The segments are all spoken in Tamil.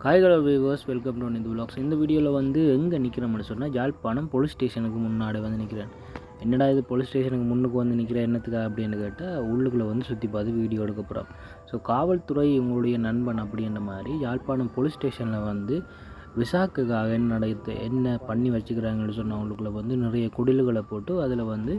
காய்கறி வியூவர்ஸ் வெல்கம் டு இந்த விலாக்ஸ் இந்த வீடியோவில் வந்து எங்கே நிற்கிறோம்னு சொன்னால் யாழ்ப்பாணம் போலீஸ் ஸ்டேஷனுக்கு முன்னாடி வந்து நிற்கிறேன் என்னடா இது போலீஸ் ஸ்டேஷனுக்கு முன்னுக்கு வந்து நிற்கிறேன் என்னத்துக்கா அப்படின்னு கேட்டால் உள்ளுக்குள்ளே வந்து சுற்றி பார்த்து வீடியோ எடுக்க போகிறோம் ஸோ காவல்துறை உங்களுடைய நண்பன் அப்படின்ற மாதிரி யாழ்ப்பாணம் போலீஸ் ஸ்டேஷனில் வந்து விசாக்குக்காக என்ன நடத்து என்ன பண்ணி வச்சுக்கிறாங்கன்னு சொன்ன அவங்களுக்குள்ள வந்து நிறைய குடில்களை போட்டு அதில் வந்து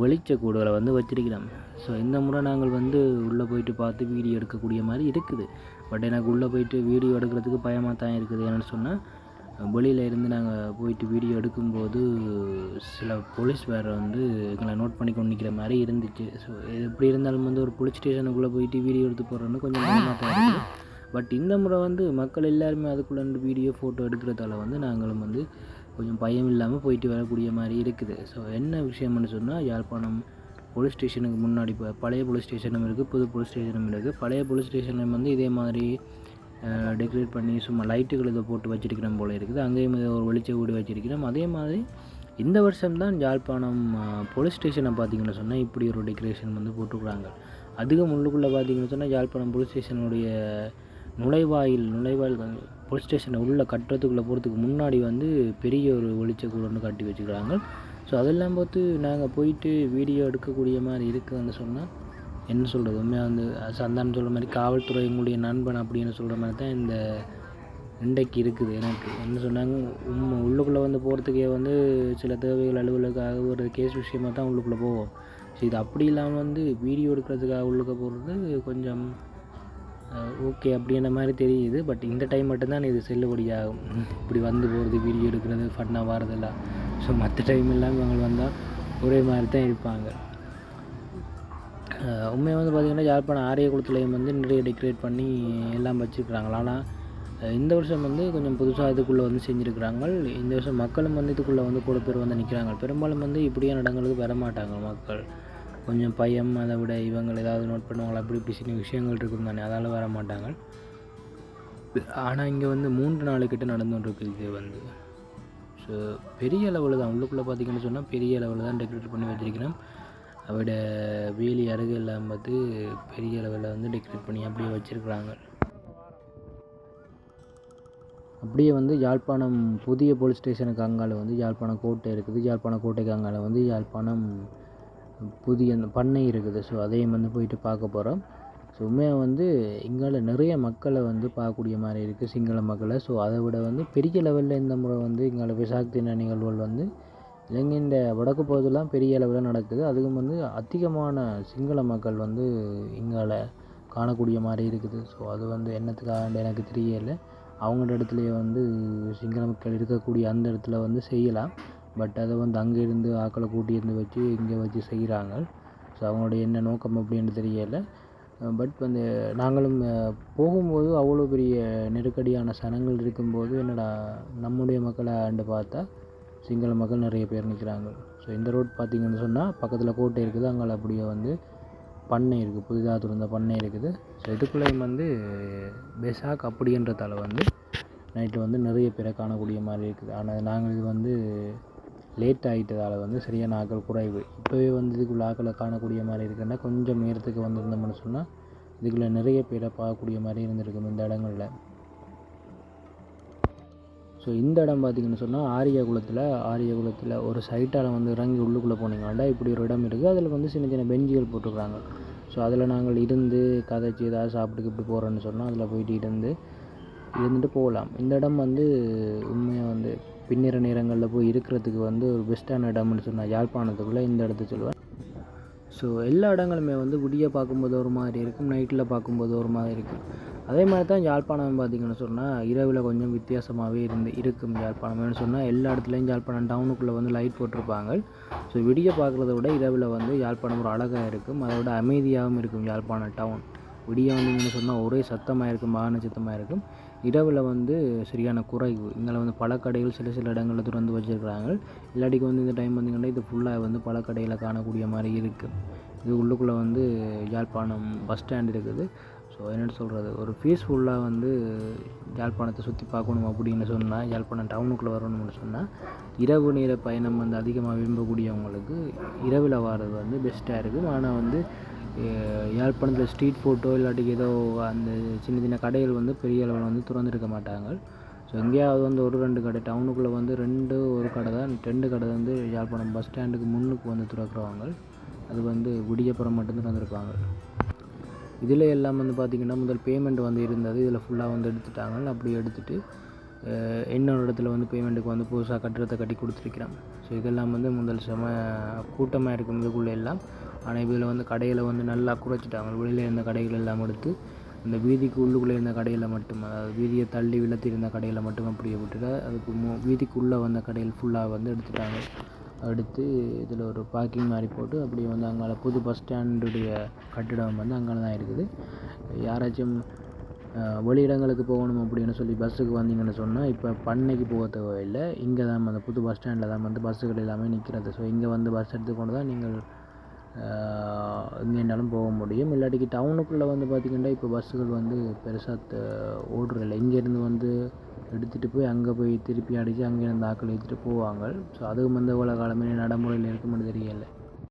வெளிச்ச கூடுகளை வந்து வச்சிருக்கிறோம். ஸோ இந்த முறை நாங்கள் வந்து உள்ளே போயிட்டு பார்த்து வீடியோ எடுக்கக்கூடிய மாதிரி இருக்குது. பட் எனக்கு உள்ளே போயிட்டு வீடியோ எடுக்கிறதுக்கு பயமாக தான் இருக்குது. என்னென்னு சொன்னால் வெளியில் இருந்து நாங்கள் போயிட்டு வீடியோ எடுக்கும்போது சில போலீஸ் வேறு வந்து எங்களை நோட் பண்ணி கொண்டு நிற்கிற மாதிரி இருந்துச்சு. ஸோ எப்படி இருந்தாலும் வந்து ஒரு போலீஸ் ஸ்டேஷனுக்குள்ளே போயிட்டு வீடியோ எடுத்து போடுறோன்னு கொஞ்சம் பயமாக தான் இருக்குது. பட் இந்த முறை வந்து மக்கள் எல்லாருமே அதுக்குள்ளே வீடியோ ஃபோட்டோ எடுக்கிறதால வந்து நாங்களும் வந்து கொஞ்சம் பயம் இல்லாமல் போயிட்டு வரக்கூடிய மாதிரி இருக்குது. ஸோ என்ன விஷயம்னு சொன்னால் யாழ்ப்பாணம் போலீஸ் ஸ்டேஷனுக்கு முன்னாடி இப்போ பழைய போலீஸ் ஸ்டேஷனும் இருக்குது புது போலீஸ் ஸ்டேஷனும் இருக்குது பழைய போலீஸ் ஸ்டேஷனில் வந்து இதே மாதிரி டெக்கரேட் பண்ணி சும்மா லைட்டுகள் இதை போட்டு வச்சிருக்கிறோம் போல இருக்குது. அங்கேயும் இதை ஒரு வெளிச்ச வீடு வச்சுருக்கிறோம். அதே மாதிரி இந்த வருஷம் தான் யாழ்ப்பாணம் போலீஸ் ஸ்டேஷனை பார்த்தீங்கன்னு சொன்னால் இப்படி ஒரு டெக்கரேஷன் வந்து போட்டுக்கிறாங்க அதிகம் உள்ளுக்குள்ளே பார்த்தீங்கன்னு சொன்னால் யாழ்ப்பாணம் போலீஸ் ஸ்டேஷனுடைய நுழைவாயில் நுழைவாயில் போலீஸ் ஸ்டேஷனை உள்ளே கட்டுறதுக்குள்ளே போகிறதுக்கு முன்னாடி வந்து பெரிய ஒரு வெளிச்சக்கூட ஒன்று கட்டி வச்சுக்கிறாங்க. ஸோ அதெல்லாம் பார்த்து நாங்கள் போயிட்டு வீடியோ எடுக்கக்கூடிய மாதிரி இருக்குதுன்னு சொன்னால் என்ன சொல்கிறது உண்மையாக வந்து சந்தானம் சொல்கிற மாதிரி காவல்துறை உங்களுடைய நண்பன் அப்படின்னு சொல்கிற மாதிரி தான் இந்த இன்றைக்கு இருக்குது எனக்கு. என்ன சொன்னாங்க? உண்மை உள்ளுக்குள்ளே வந்து போகிறதுக்கே வந்து சில தேவைகள் அலுவலுக்காக ஒரு கேஸ் விஷயமாக தான் உள்ளுக்குள்ளே போவோம். ஸோ இது அப்படி இல்லாமல் வந்து வீடியோ எடுக்கிறதுக்காக உள்ளுக்க போகிறது கொஞ்சம் ஓகே அப்படின்ற மாதிரி தெரியுது. பட் இந்த டைம் மட்டும்தான் இது செல்லுபடியாகும். இப்படி வந்து போகிறது வீடியோ எடுக்கிறது ஃபன்னாக வரதெல்லாம். ஸோ மற்ற டைம் இல்லாமல் இவங்க வந்தால் ஒரே மாதிரி தான் இருப்பாங்க உண்மையை வந்து பார்த்திங்கன்னா யாழ்ப்பாணம் ஆரியகுளத்துலேயும் வந்து நிறைய டெக்கரேட் பண்ணி எல்லாம் வச்சுருக்குறாங்க. ஆனால் இந்த வருஷம் வந்து கொஞ்சம் புதுசாக இதுக்குள்ளே வந்து செஞ்சுருக்குறாங்க. இந்த வருஷம் மக்களும் வந்து இதுக்குள்ளே வந்து கூட பேர் வந்து நிற்கிறாங்க பெரும்பாலும் வந்து இப்படியே நடங்களுக்கு வர மாட்டாங்க மக்கள். கொஞ்சம் பையம் அதை விட இவங்க ஏதாவது நோட் பண்ணுவாங்களா? அப்படி இப்படி சின்ன விஷயங்கள் இருக்கும் தானே. அதால் வர மாட்டாங்க. ஆனால் இங்கே வந்து மூன்று நாளுக்கிட்ட நடந்துகிட்டு இது வந்து. ஸோ பெரிய அளவில் தான். உள்ளுக்குள்ளே பார்த்தீங்கன்னு சொன்னால் பெரிய அளவில் தான் டெக்கரேட் பண்ணி வச்சுருக்கிறேன் அவட வேலி அருகு எல்லாம் பார்த்து பெரிய அளவில் வந்து டெக்கரேட் பண்ணி அப்படியே வச்சுருக்குறாங்க. அப்படியே வந்து யாழ்ப்பாணம் புதிய போலீஸ் ஸ்டேஷனுக்கு அங்கால வந்து யாழ்ப்பாணம் கோட்டை இருக்குது. யாழ்ப்பாணம் கோட்டைக்கு அங்கால வந்து யாழ்ப்பாணம் புதிய அந்த பண்ணை இருக்குது. ஸோ அதையும் வந்து போயிட்டு பார்க்க போகிறோம் ஸோ உண்மையாக வந்து இங்கால நிறைய மக்களை வந்து பார்க்கக்கூடிய மாதிரி இருக்குது சிங்கள மக்களை. ஸோ அதை விட வந்து பெரிய லெவலில் இந்த முறை வந்து இங்கால விசாக் தின நிகழ்வுகள் வந்து இலங்கையின் வடக்கு பகுதியெலாம் பெரிய அளவில் நடக்குது. அதுக்கும் வந்து அதிகமான சிங்கள மக்கள் வந்து இங்கால காணக்கூடிய மாதிரி இருக்குது. ஸோ அது வந்து என்னத்துக்காக எனக்கு தெரியலை. அவங்களோட இடத்துலையே வந்து சிங்கள மக்கள் இருக்கக்கூடிய அந்த இடத்துல வந்து செய்யலாம். பட் அதை வந்து அங்கே இருந்து ஆக்களை கூட்டியிருந்து வச்சு இங்கே வச்சு செய்கிறாங்க. ஸோ அவங்களுடைய என்ன நோக்கம் அப்படின்னு தெரியலை. பட் வந்து நாங்களும் போகும்போது அவ்வளோ பெரிய நெருக்கடியான சனங்கள் இருக்கும்போது என்னடா நம்முடைய மக்களை ஆண்டு பார்த்தா சிங்கள மக்கள் நிறைய பேர் நிற்கிறாங்க. ஸோ இந்த ரோட் பார்த்திங்கன்னு சொன்னால் பக்கத்தில் கோட்டை இருக்குது. அங்கே அப்படியே வந்து பண்ணை இருக்குது. புதிதாக திறந்த பண்ணை இருக்குது. ஸோ இதுக்குள்ளேயும் வந்து பெசாக் அப்படின்றதால வந்து நைட்டு வந்து நிறைய பேரை காணக்கூடிய மாதிரி இருக்குது. ஆனால் நாங்கள் இது வந்து லேட் ஆகிட்டதால் வந்து சரியான ஆக்கள் குறைவு. இப்போவே வந்து இதுக்குள்ளே ஆக்களை காணக்கூடிய மாதிரி இருக்குன்னா கொஞ்சம் நேரத்துக்கு வந்திருந்தோம்னு சொன்னால் இதுக்குள்ளே நிறைய பேரை பார்க்கக்கூடிய மாதிரி இருந்திருக்கும் இந்த இடங்களில். ஸோ இந்த இடம் பார்த்திங்கன்னு சொன்னால் ஆரியகுலத்தில் ஆரியகுலத்தில் ஒரு சைட்டால் வந்து இறங்கி உள்ளுக்குள்ளே போனீங்கன்னா இப்படி ஒரு இடம் இருக்குது அதில் வந்து சின்ன சின்ன பெஞ்சுகள் போட்டுருக்குறாங்க ஸோ அதில் நாங்கள் இருந்து கதைச்சி ஏதாவது சாப்பிட்டுக்கு இப்படி போகிறோன்னு சொன்னால் அதில் போயிட்டு இருந்து இருந்துட்டு போகலாம். இந்த இடம் வந்து உண்மையாக வந்து பின்னிற நேரங்களில் போய் இருக்கிறதுக்கு வந்து ஒரு பெஸ்ட்டான இடம்னு சொன்னால் யாழ்ப்பாணத்துக்குள்ளே இந்த இடத்த சொல்லுவேன். ஸோ எல்லா இடங்களுமே வந்து விடிய பார்க்கும்போது ஒரு மாதிரி இருக்கும் நைட்டில் பார்க்கும்போது ஒரு மாதிரி இருக்கும். அதே மாதிரி தான் யாழ்ப்பாணம் பார்த்திங்கன்னு சொன்னால் இரவில் கொஞ்சம் வித்தியாசமாகவே இருந்து இருக்கும் யாழ்ப்பாணம்னு சொன்னால் எல்லா இடத்துலையும் யாழ்ப்பாணம் டவுனுக்குள்ளே வந்து லைட் போட்டிருப்பாங்க. ஸோ விடிய பார்க்குறத விட இரவில் வந்து யாழ்ப்பாணம் ஒரு அழகாக இருக்கும். அதை விட அமைதியாகவும் இருக்கும் யாழ்ப்பாணம் டவுன் விடிய வந்தீங்கன்னு சொன்னால் ஒரே சத்தமாக இருக்கும் வாகன சத்தமாக இருக்கும். இரவில் வந்து சரியான குறைவு. இதில் வந்து பழக்கடைகள் சில சில இடங்களில் திறந்து வச்சுருக்கிறாங்க. இல்லாட்டிக்கு வந்து இந்த டைம் வந்தீங்கன்னா இது ஃபுல்லாக வந்து பழக்கடையில் காணக்கூடிய மாதிரி இருக்குது இது உள்ளுக்குள்ளே வந்து யாழ்ப்பாணம் பஸ் ஸ்டாண்ட் இருக்குது. ஸோ என்னென்னு சொல்கிறது ஒரு பீஸ்ஃபுல்லாக வந்து யாழ்ப்பாணத்தை சுற்றி பார்க்கணும் அப்படின்னு சொன்னால் யாழ்ப்பாணம் டவுனுக்குள்ளே வரணும்னு சொன்னால் இரவு நேர பயணம் வந்து அதிகமாக விரும்பக்கூடியவங்களுக்கு இரவில் வர்றது வந்து பெஸ்ட்டாக இருக்குது ஆனால் வந்து யாழ்ப்பாணத்தில் ஸ்ட்ரீட் ஃபோட்டோ இல்லாட்டி ஏதோ அந்த சின்ன சின்ன கடைகள் வந்து பெரிய அளவில் வந்து திறந்துருக்க மாட்டாங்க. ஸோ எங்கேயாவது வந்து ஒரு ரெண்டு கடை டவுனுக்குள்ளே வந்து ரெண்டு ஒரு கடை தான். ரெண்டு கடை வந்து யாழ்ப்பாணம் பஸ் ஸ்டாண்டுக்கு முன்னுக்கு வந்து திறக்கிறவங்க. அது வந்து விடியப்புறம் மட்டும் திறந்துருப்பாங்க இதில் எல்லாம் வந்து பார்த்திங்கன்னா முதல் பேமெண்ட் வந்து இருந்தது. இதில் ஃபுல்லாக வந்து எடுத்துட்டாங்க. அப்படி எடுத்துட்டு இன்னொரு இடத்துல வந்து பேமெண்ட்டுக்கு வந்து புதுசாக கட்டிடத்தை கட்டி கொடுத்துருக்கிறாங்க ஸோ இதெல்லாம் வந்து முதல் செம கூட்டமாக இருக்கும் இதுக்குள்ளே எல்லாம் ஆனால் இதில் வந்து கடையில் வந்து நல்லா குறைச்சிட்டாங்க. வெளியில் இருந்த கடைகள் எல்லாம் எடுத்து அந்த வீதிக்கு உள்ளுக்குள்ளே இருந்த கடையில் மட்டும் அதாவது வீதியை தள்ளி விளத்தி இருந்த கடையில் மட்டும் அப்படியே விட்டுட்டு அதுக்கு மு வீதிக்குள்ளே வந்த கடையில் ஃபுல்லாக வந்து எடுத்துட்டாங்க. எடுத்து இதில் ஒரு பார்க்கிங் மாதிரி போட்டு அப்படியே வந்து அங்கே புது பஸ் ஸ்டாண்டுடைய கட்டிடம் வந்து அங்கே தான் இருக்குது. யாராச்சும் அஹ், வெளியிடங்களுக்கு போகணும் அப்படின்னு சொல்லி பஸ்ஸுக்கு வந்தீங்கன்னு சொன்னால் இப்போ பண்ணைக்கு போக தேவையில்லை. இங்கே தான் அந்த புது பஸ் ஸ்டாண்டில் தான் வந்து பஸ்ஸுகள் எல்லாமே நிற்கிறது ஸோ இங்கே வந்து பஸ் எடுத்துக்கொண்டு தான் நீங்கள் எங்கேனாலும் போக முடியும். இல்லாட்டிக்கு டவுனுக்குள்ளே வந்து பார்த்திங்கன்னா இப்போ பஸ்ஸுகள் வந்து பெருசாக ஓடுறதில்ல. இங்கேருந்து வந்து எடுத்துகிட்டு போய் அங்கே போய் திருப்பி அடித்து அங்கேருந்து ஆக்கள் ஏற்றிட்டு போவாங்க. ஸோ அதுவும் வந்து எவ்வளோ காலமே நடைமுறையில் இருக்குமென்னு தெரியலை.